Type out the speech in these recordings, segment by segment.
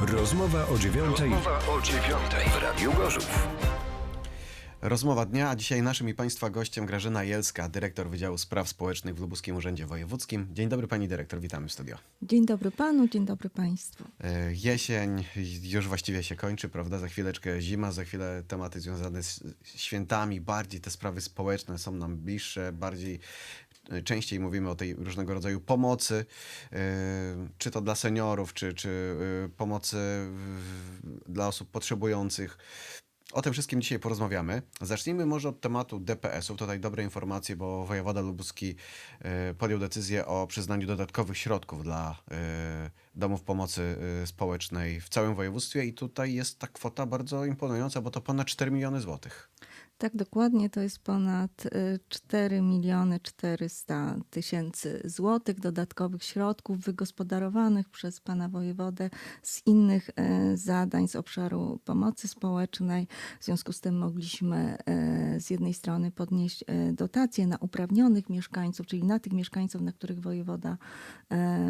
Rozmowa o dziewiątej Rozmowa o dziewiątej w Radiu Gorzów. Rozmowa dnia, a dzisiaj naszym i Państwa gościem Grażyna Jelska, dyrektor Wydziału Spraw Społecznych w Lubuskim Urzędzie Wojewódzkim. Dzień dobry Pani Dyrektor, witamy w studio. Dzień dobry panu, dzień dobry państwu. E, Jesień już właściwie się kończy, prawda? Za chwileczkę zima, za chwilę tematy związane z świętami, bardziej te sprawy społeczne są nam bliższe, bardziej częściej mówimy o tej różnego rodzaju pomocy, e, czy to dla seniorów, czy, czy e, pomocy dla osób potrzebujących. O tym wszystkim dzisiaj porozmawiamy. Zacznijmy może od tematu DPS-ów. Tutaj dobre informacje, bo wojewoda lubuski e, podjął decyzję o przyznaniu dodatkowych środków dla domów pomocy społecznej w całym województwie i tutaj jest ta kwota bardzo imponująca, bo to ponad 4 miliony złotych. Tak dokładnie to jest ponad y, 4 miliony 400 tysięcy złotych dodatkowych środków wygospodarowanych przez pana wojewodę z innych y, zadań z obszaru pomocy społecznej. W związku z tym mogliśmy y, z jednej strony podnieść y, dotacje na uprawnionych mieszkańców, czyli na tych mieszkańców, na których wojewoda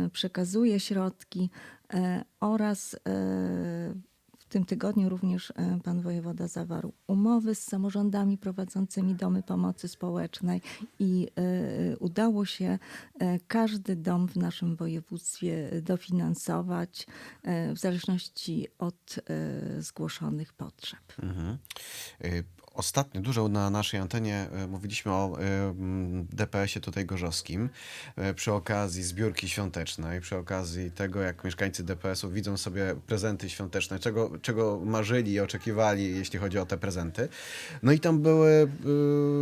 y, przekazuje środki y, oraz y, tym tygodniu również e, pan wojewoda zawarł umowy z samorządami prowadzącymi domy pomocy społecznej i e, udało się e, każdy dom w naszym województwie dofinansować e, w zależności od e, zgłoszonych potrzeb. Mhm. Ostatnio dużo na naszej antenie y, mówiliśmy o mm, DPS-ie tutaj gorzowskim y, przy okazji zbiórki świątecznej, przy okazji tego, jak mieszkańcy DPS-u widzą sobie prezenty świąteczne, czego, czego marzyli i oczekiwali, jeśli chodzi o te prezenty. No i tam były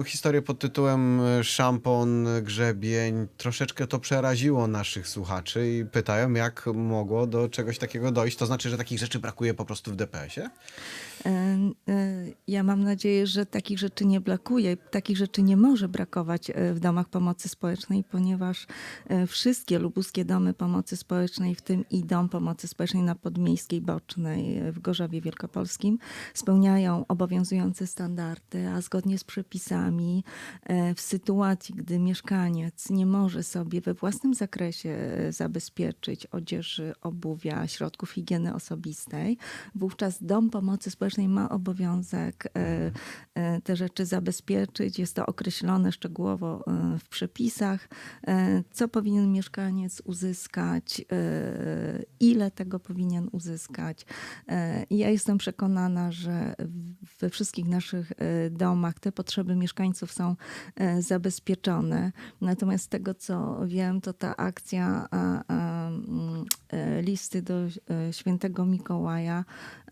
historie pod tytułem szampon, grzebień. Troszeczkę to przeraziło naszych słuchaczy i pytają, jak mogło do czegoś takiego dojść. To znaczy, że takich rzeczy brakuje po prostu w DPS-ie? E, e, Ja mam nadzieję, że takich rzeczy nie brakuje, takich rzeczy nie może brakować e, w domach pomocy społecznej, ponieważ e, wszystkie lubuskie domy pomocy społecznej, w tym i dom pomocy społecznej na Podmiejskiej Bocznej e, w Gorzowie Wielkopolskim, spełniają obowiązujące standardy, a zgodnie z przepisami w sytuacji, gdy mieszkaniec nie może sobie we własnym zakresie zabezpieczyć odzieży, obuwia, środków higieny osobistej, wówczas dom pomocy społecznej ma obowiązek te rzeczy zabezpieczyć. Jest to określone szczegółowo e, w przepisach, e, co powinien mieszkaniec uzyskać, e, ile tego powinien uzyskać. E, ja jestem przekonana, że we wszystkich naszych e, domach te potrzeby mieszkańców są e, zabezpieczone. Natomiast z tego, co wiem, to ta akcja mm, e, listy do e, świętego Mikołaja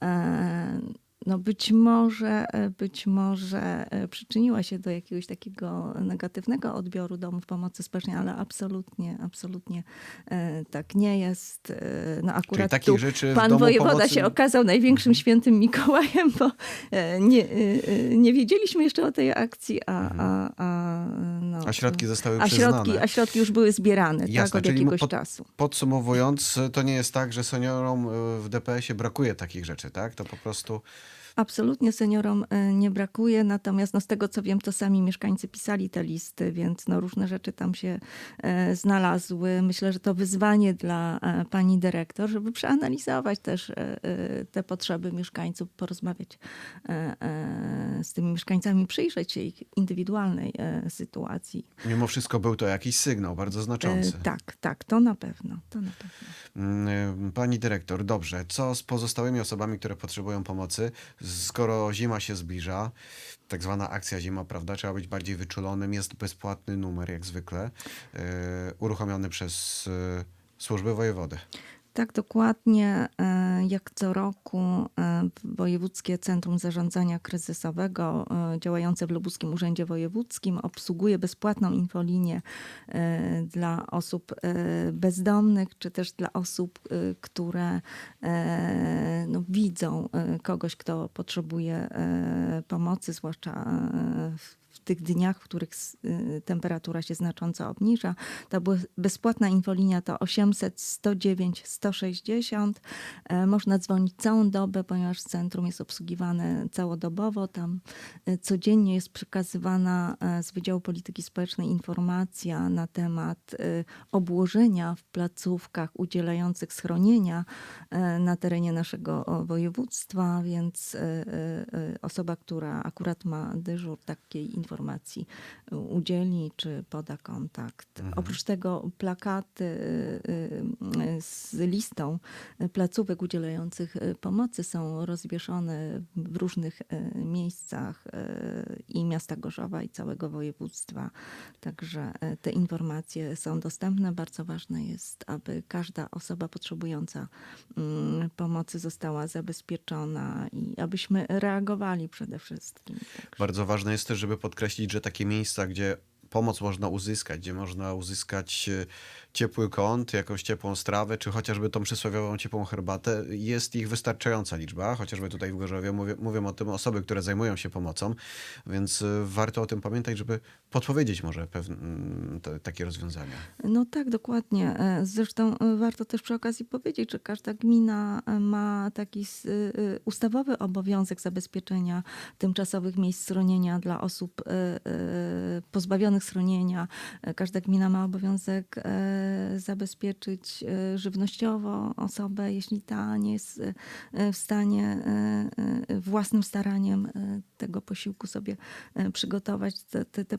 e, no być może, e, być może e, przyczyniła się do jakiegoś takiego negatywnego odbioru domów pomocy społecznej, ale absolutnie, absolutnie e, tak nie jest. No akurat tu pan wojewoda pomocy- się okazał największym świętym Mikołajem, bo nie, nie wiedzieliśmy jeszcze o tej akcji, a, a, a, no, A środki zostały a przyznane. środki, a środki już były zbierane Jasne, tak, od jakiegoś pod- czasu. Podsumowując, to nie jest tak, że seniorom w DPS-ie brakuje takich rzeczy, tak? To po prostu Absolutnie seniorom e, nie brakuje, natomiast no, z tego co wiem, to sami mieszkańcy pisali te listy, więc no, różne rzeczy tam się e, znalazły. Myślę, że to wyzwanie dla e, pani dyrektor, żeby przeanalizować też te potrzeby mieszkańców, porozmawiać z tymi mieszkańcami, przyjrzeć się ich indywidualnej sytuacji. mimo wszystko był to jakiś sygnał bardzo znaczący. Tak, tak, to na pewno, to na pewno. Mm, Pani dyrektor, dobrze. Co z pozostałymi osobami, które potrzebują pomocy? Skoro zima się zbliża, tak zwana akcja zima, prawda? Trzeba być bardziej wyczulonym. Jest bezpłatny numer, jak zwykle, y, uruchomiony przez y, służby wojewody. Tak, dokładnie. e, Jak co roku e, Wojewódzkie Centrum Zarządzania Kryzysowego e, działające w Lubuskim Urzędzie Wojewódzkim obsługuje bezpłatną infolinię dla osób bezdomnych, czy też dla osób, które no, widzą kogoś, kto potrzebuje pomocy, zwłaszcza w w tych dniach, w których y, temperatura się znacząco obniża. Ta be- bezpłatna infolinia to 800 109 160. E, Można dzwonić całą dobę, ponieważ centrum jest obsługiwane całodobowo. Tam e, codziennie jest przekazywana e, z Wydziału Polityki Społecznej informacja na temat e, obłożenia w placówkach udzielających schronienia e, na terenie naszego województwa, więc osoba, która akurat ma dyżur takiej informacji udzieli czy poda kontakt. Oprócz tego plakaty e, e, z listą placówek udzielających e, pomocy są rozwieszone w różnych e, miejscach e, i miasta Gorzowa i całego województwa. Także e, te informacje są dostępne. Bardzo ważne jest, aby każda osoba potrzebująca mm, pomocy została zabezpieczona i abyśmy reagowali przede wszystkim. Także. Bardzo ważne jest też, żeby podkreślić, że takie miejsca, gdzie pomoc można uzyskać, gdzie można uzyskać e, ciepły kąt, jakąś ciepłą strawę, czy chociażby tą przysłowiową ciepłą herbatę, jest ich wystarczająca liczba. Chociażby tutaj w Gorzowie mówię, mówią o tym osoby, które zajmują się pomocą, więc e, warto o tym pamiętać, żeby podpowiedzieć może pewne, mm, te, takie rozwiązania. No tak, dokładnie. E, Zresztą warto też przy okazji powiedzieć, że każda gmina ma taki ustawowy obowiązek zabezpieczenia tymczasowych miejsc schronienia dla osób pozbawionych schronienia. E, Każda gmina ma obowiązek e, zabezpieczyć e, żywnościowo osobę, jeśli ta nie jest w stanie własnym staraniem tego posiłku sobie przygotować. Te, te, te,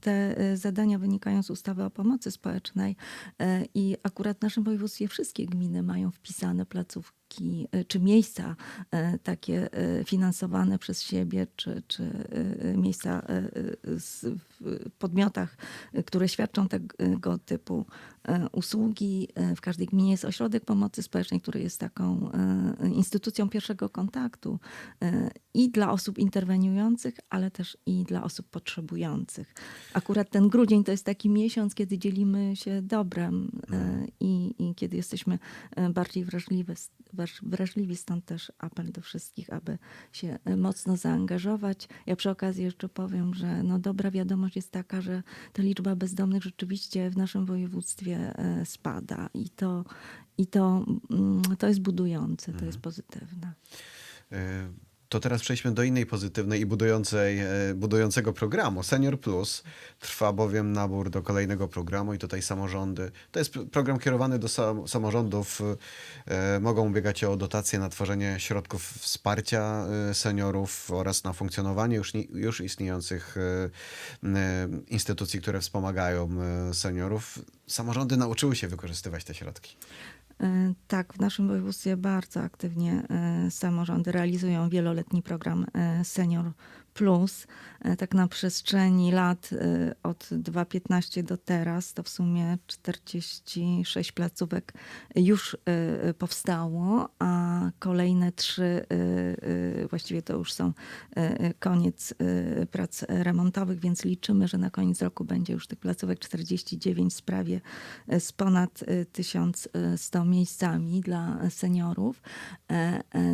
te zadania wynikają z ustawy o pomocy społecznej i akurat w naszym województwie wszystkie gminy mają wpisane placówki e, czy miejsca e, takie e, finansowane przez siebie, czy, czy miejsca w podmiotach, które świadczą tego typu usługi. E, W każdej gminie jest ośrodek pomocy społecznej, który jest taką e, instytucją pierwszego kontaktu e, i dla osób interweniujących, ale też i dla osób potrzebujących. Akurat ten grudzień to jest taki miesiąc, kiedy dzielimy się dobrem e, i, i kiedy jesteśmy e, bardziej wrażliwe, wraż- wrażliwi, stąd też apel do wszystkich, aby się e, mocno zaangażować. Ja przy okazji jeszcze powiem, że no dobra wiadomość jest taka, że ta liczba bezdomnych rzeczywiście w naszym województwie e, spada i to, i to, mm, to jest budujące, to jest pozytywne. E, To teraz przejdźmy do innej pozytywnej i budującej, e, budującego programu. Senior Plus trwa bowiem nabór do kolejnego programu i tutaj samorządy. To jest program kierowany do sam, samorządów. e, Mogą ubiegać się o dotacje na tworzenie środków wsparcia seniorów oraz na funkcjonowanie już, już istniejących instytucji, które wspomagają seniorów. Samorządy nauczyły się wykorzystywać te środki. E, Tak, w naszym województwie bardzo aktywnie e, samorządy realizują wieloletni program e, Senior Plus. E, Tak na przestrzeni lat e, od 2015 do teraz to w sumie 46 placówek już e, powstało, a kolejne trzy właściwie to już są koniec prac remontowych, więc liczymy, że na koniec roku będzie już tych placówek 49 w sprawie e, z ponad e, 1100 miejscami dla seniorów.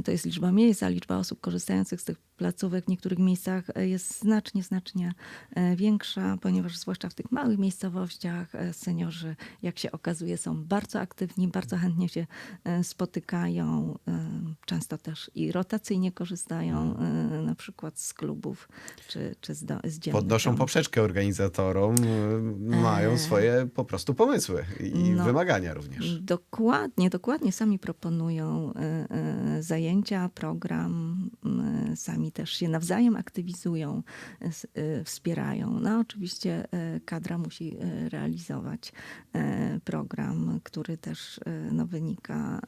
To jest liczba miejsc, a liczba osób korzystających z tych placówek w niektórych miejscach e, jest znacznie, znacznie e, większa, ponieważ zwłaszcza w tych małych miejscowościach e, seniorzy, jak się okazuje, są bardzo aktywni, bardzo chętnie się spotykają, często też i rotacyjnie korzystają e, na przykład z klubów czy, czy z, do, z dziennych Podnoszą poprzeczkę organizatorom, mają swoje po prostu pomysły i No. wymagania również. Dokładnie, dokładnie. Sami proponują zajęcia, program, e, sami też się nawzajem aktywizują, e, wspierają. No oczywiście e, kadra musi e, realizować program, który też no, wynika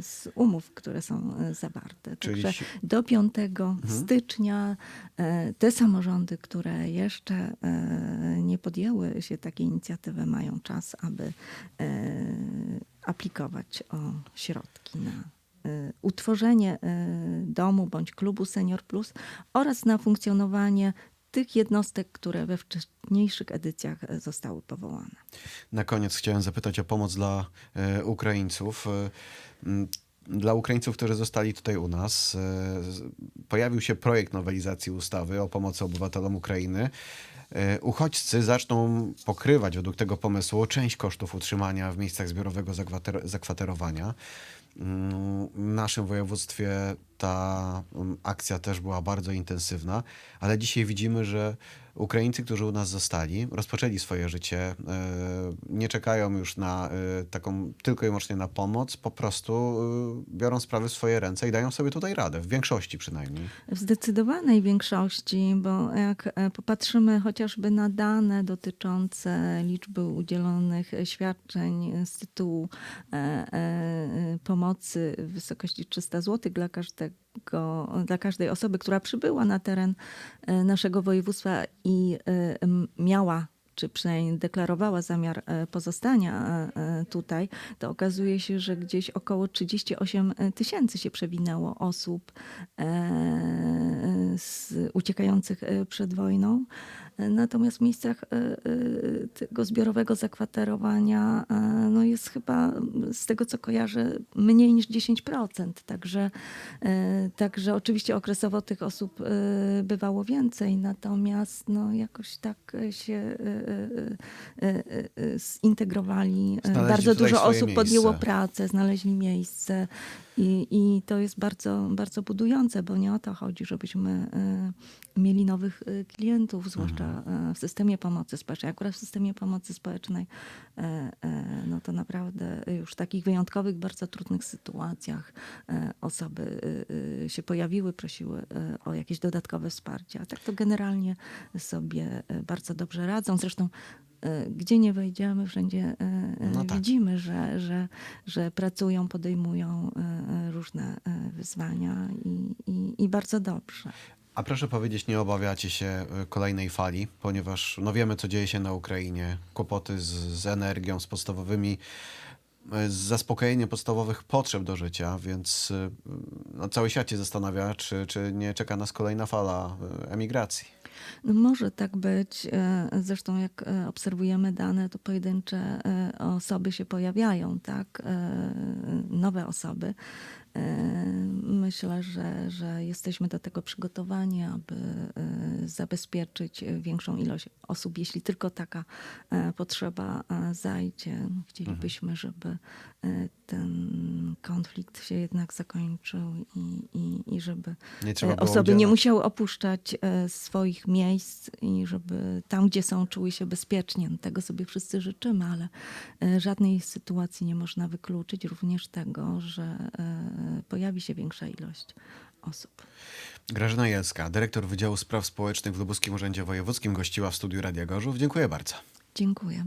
z umów, które są zawarte. Czyli Także do 5 stycznia e, te samorządy, które jeszcze nie podjęły się takiej inicjatywy, mają czas, aby aplikować o środki na utworzenie e, domu bądź klubu Senior Plus oraz na funkcjonowanie tych jednostek, które we wcześniejszych edycjach e, zostały powołane. Na koniec chciałem zapytać o pomoc dla Ukraińców. Dla Ukraińców, którzy zostali tutaj u nas, pojawił się projekt nowelizacji ustawy o pomocy obywatelom Ukrainy. E, Uchodźcy zaczną pokrywać według tego pomysłu część kosztów utrzymania w miejscach zbiorowego zakwater- zakwaterowania. Mm, W naszym województwie ta mm, akcja też była bardzo intensywna, ale dzisiaj widzimy, że Ukraińcy, którzy u nas zostali, rozpoczęli swoje życie, e, nie czekają już na e, taką tylko i wyłącznie na pomoc, po prostu e, biorą sprawy w swoje ręce i dają sobie tutaj radę, w większości przynajmniej. W zdecydowanej większości, bo jak popatrzymy chociażby na dane dotyczące liczby udzielonych świadczeń z tytułu pomocy w wysokości 300 zł dla każdego, dla każdej osoby, która przybyła na teren e, naszego województwa i e, miała czy przynajmniej deklarowała zamiar e, pozostania tutaj, to okazuje się, że gdzieś około 38 tysięcy się przewinęło osób uciekających przed wojną. Natomiast w miejscach e, e, tego zbiorowego zakwaterowania e, no jest chyba z tego co kojarzę mniej niż 10%. Także, także oczywiście okresowo tych osób bywało więcej, natomiast no jakoś tak się zintegrowali. Znaleźli Bardzo dużo osób miejsce. podjęło pracę, znaleźli miejsce. I, I to jest bardzo, bardzo budujące, bo nie o to chodzi, żebyśmy e, mieli nowych e, klientów, zwłaszcza Mhm. e, w systemie pomocy społecznej. Akurat w systemie pomocy społecznej, no to naprawdę już w takich wyjątkowych, bardzo trudnych sytuacjach osoby się pojawiły, prosiły o jakieś dodatkowe wsparcie. A tak to generalnie sobie bardzo dobrze radzą. Zresztą gdzie nie wejdziemy, wszędzie e, e, No tak. widzimy, że, że, że pracują, podejmują różne wyzwania i, i, i bardzo dobrze. A proszę powiedzieć, nie obawiacie się kolejnej fali, ponieważ no wiemy, co dzieje się na Ukrainie, kłopoty z, z energią, z podstawowymi, z zaspokojeniem podstawowych potrzeb do życia, więc no, cały świat się zastanawia, czy, czy nie czeka nas kolejna fala emigracji. No może tak być. e, Zresztą jak e, obserwujemy dane, to pojedyncze e, osoby się pojawiają, tak? Nowe osoby. Myślę, że, że jesteśmy do tego przygotowani, aby zabezpieczyć większą ilość osób, jeśli tylko taka potrzeba zajdzie. Chcielibyśmy, żeby ten konflikt się jednak zakończył i, i, i żeby Nie e, osoby nie musiały opuszczać e, swoich miejsc i żeby tam, gdzie są, czuły się bezpiecznie. No, Tego sobie wszyscy życzymy, ale e, żadnej sytuacji nie można wykluczyć, również tego, że pojawi się większa ilość osób. Grażyna Jelska, dyrektor Wydziału Spraw Społecznych w Lubuskim Urzędzie Wojewódzkim, gościła w studiu Radia Gorzów. Dziękuję bardzo. Dziękuję.